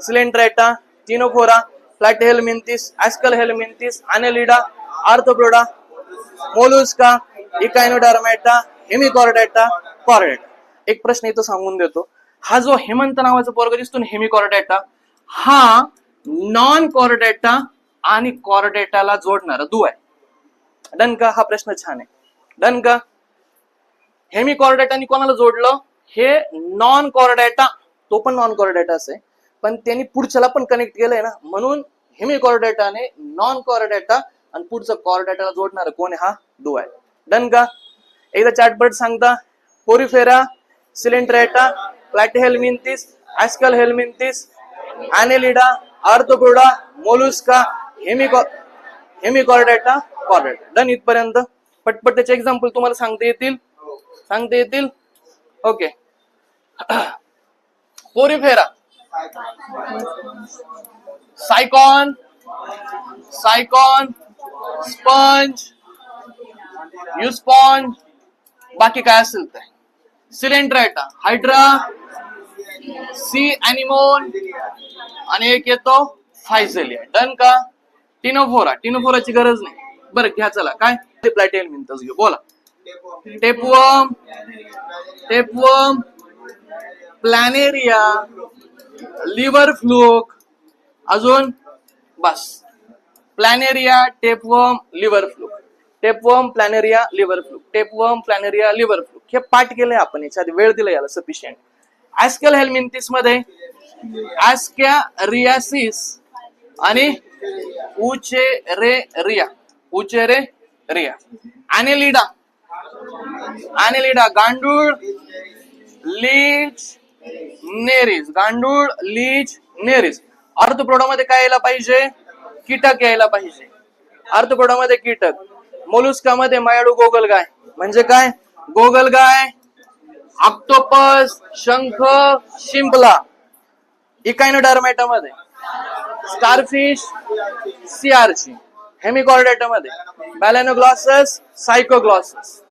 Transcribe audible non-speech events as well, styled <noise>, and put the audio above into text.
Coelenterata ctenophora platyhelminthes aschelminthes annelida arthropoda mollusca echinodermata hemichordata chordata एक प्रश्न इथं सांगून देतो. हा जो हेमंत नावाचा पोरग दिसतो ना हेमिकॉर्डेटा हा नॉन कॉर्डेटा आणि कॉर्डेटाला जोडणारा दु आहे. डन का हा प्रश्न छान आहे. डन का हेमिकॉर्डेटानी कोणाला जोडलं? हे नॉन कॉर्डेटा तो पण नॉन कॉर्डेटाच आहे पण त्यांनी पुढच्याला पण कनेक्ट केलंय ना. म्हणून हेमी हेमिकॉर्डेटाने नॉन कॉर्डेटा आणि पुढचं कॉर्डेटाला जोडणार कोण हा? दुवा आहे. डन का? एकदा चार्टबर्ड सांगता porifera coelenterata platyhelminthes aschelminthes annelida arthropoda mollusca हेमिकॉ hemichordata chordata done इथपर्यंत. पटपट त्याचे एक्झाम्पल तुम्हाला सांगता येतील. सांगता येतील. Okay porifera <clears throat> sycon sycon sponge euspongia बाकी काय असेल ते? सिलेंड्रायटा हायड्रा सी अॅनिमोन आणि एक येतो फायझेलिया डन का? टिनोफोरा टिनोफोराची गरज नाही. बरं घ्या चला. काय? प्लॅटेल मिनतच घेऊ. बोला. Tapeworm tapeworm planaria liver fluke. अजून बस. Planaria tapeworm liver fluke tapeworm planaria liver fluke tapeworm planaria liver fluke हे पाठ केलंय आपण याच्या वेळ दिला याला सफिशियंट ऍस्कल हेल्मिंटिसमध्ये ऍस्क्या रियासिस आणि उचे रे रिया उचे रे रिया अनेलिडा अनेलिडा गांडूळ लीच नेरीज गांडूळ लीच नेरीज. अर्थप्रोडामध्ये काय यायला पाहिजे? कीटक यायला पाहिजे. अर्थप्रोडामध्ये कीटक. मोलुस्कामध्ये मायाडू गोगल गाय म्हणजे काय? गोगल गाय ऑक्टोपस शंख शिंपला. इकायनो मध्ये स्टारफिश सीआरची हेमिकॉर्डेटामध्ये बॅलेनोग्लॉसस सायकोग्लॉसस.